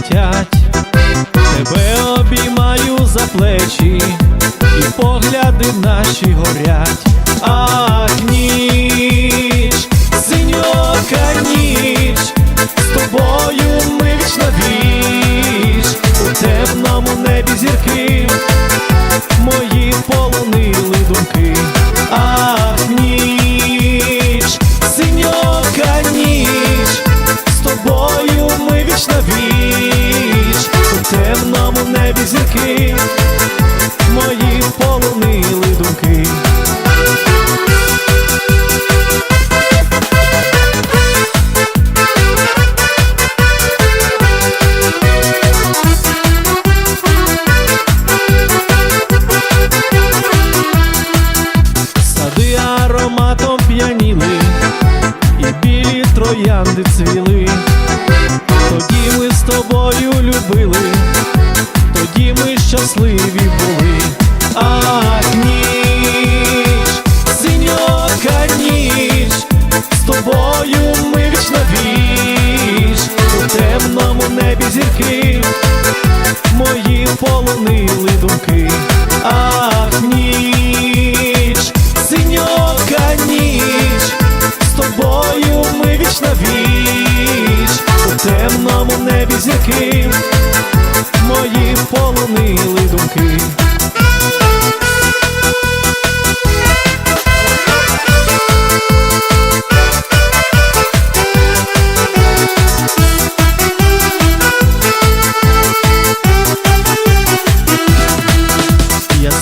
тремтять, тебе обіймаю за плечі, і погляди наші горять.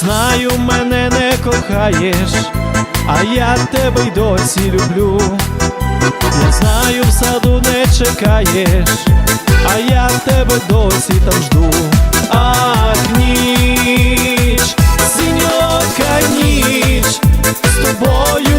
Знаю, мене не кохаєш, а я тебе й досі люблю. Я знаю, в саду не чекаєш, а я тебе досі там жду. Ах, ніч, синьока ніч з тобою.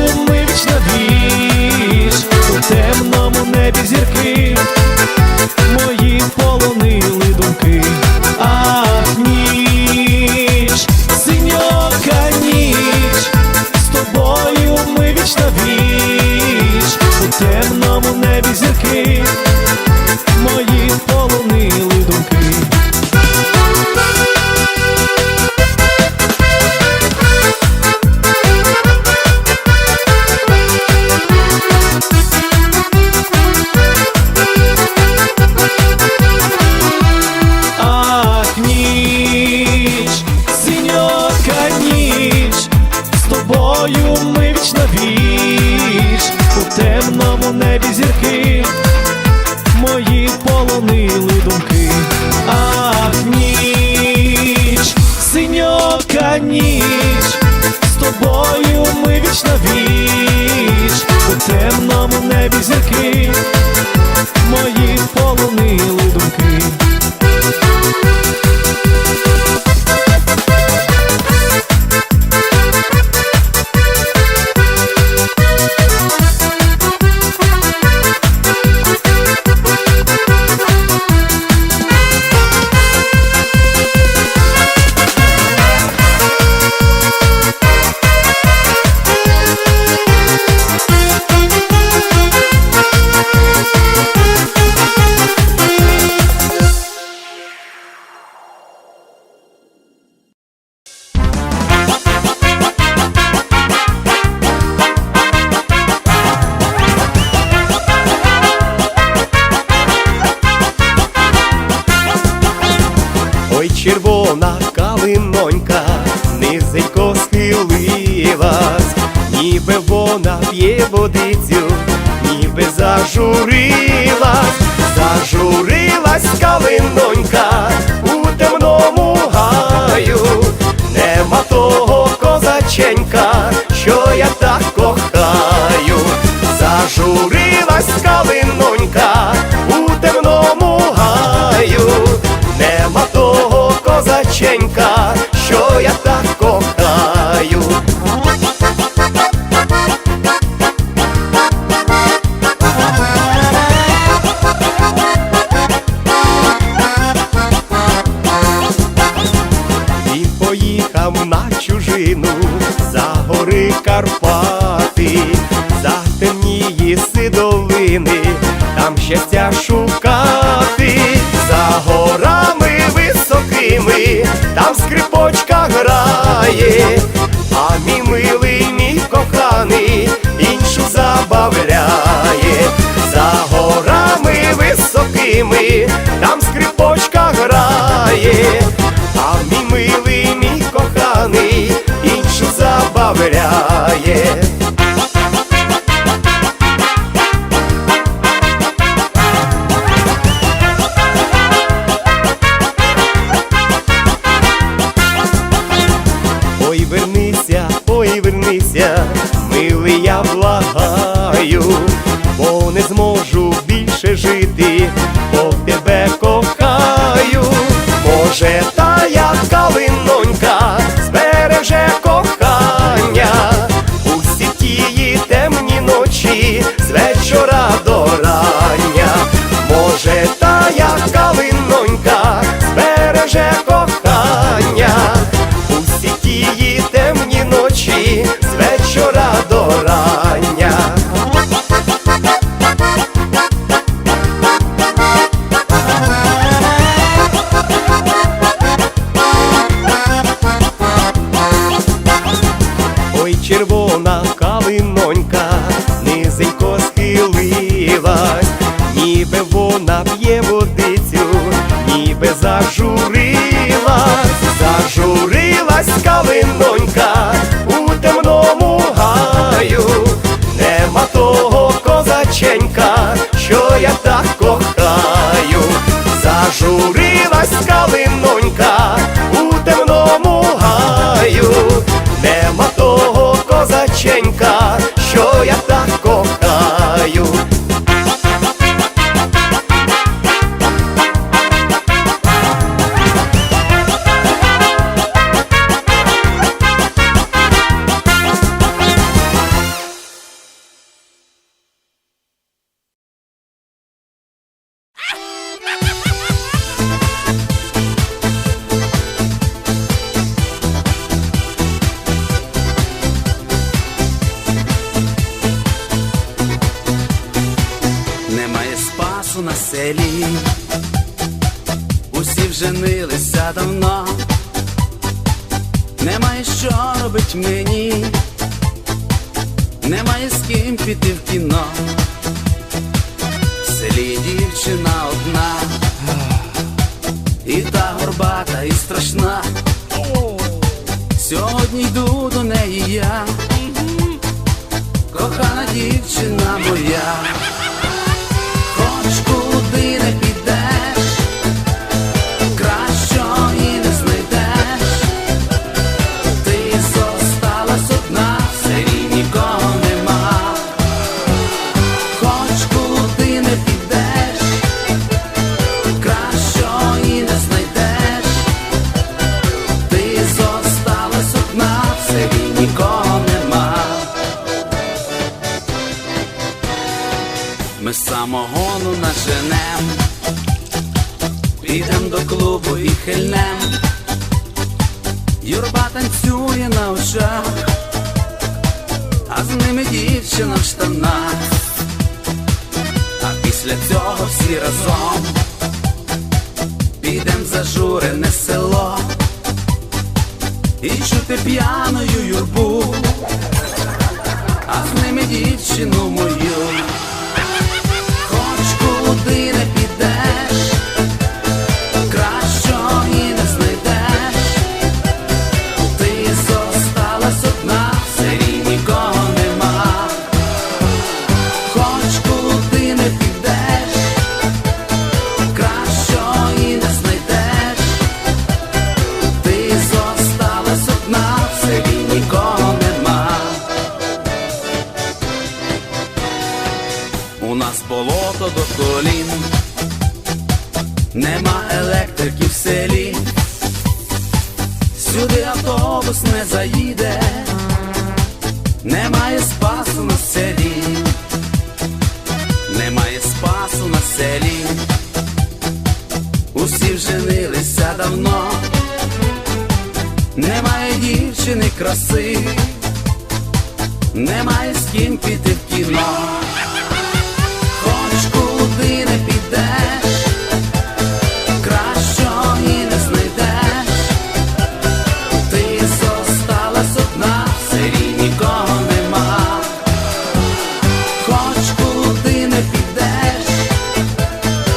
вона калинонька, низенько схилилась, ніби вона п'є водицю, ніби зажури. за гори Карпати, за темні сидовини, там щастя. Ой, милий, я благаю, бо не зможу більше жити, зажурилась калинонька у темному гаю, нема того козаченька, що я так кохаю, зажурилась калинонька селі, усі вженилися давно, немає що робить мені, немає з ким піти в кіно. В селі дівчина одна, і та горбата, і страшна. Сьогодні йду до неї я, Юрба танцює на очах, а з ними дівчина в штанах. А після цього всі разом підем в зажурене село і чути п'яною юрбу, а з ними дівчину мою. Сюди автобус не заїде, немає спасу на селі, немає спасу на селі, усі вженилися давно, немає дівчини краси, немає з ким піти в кіно.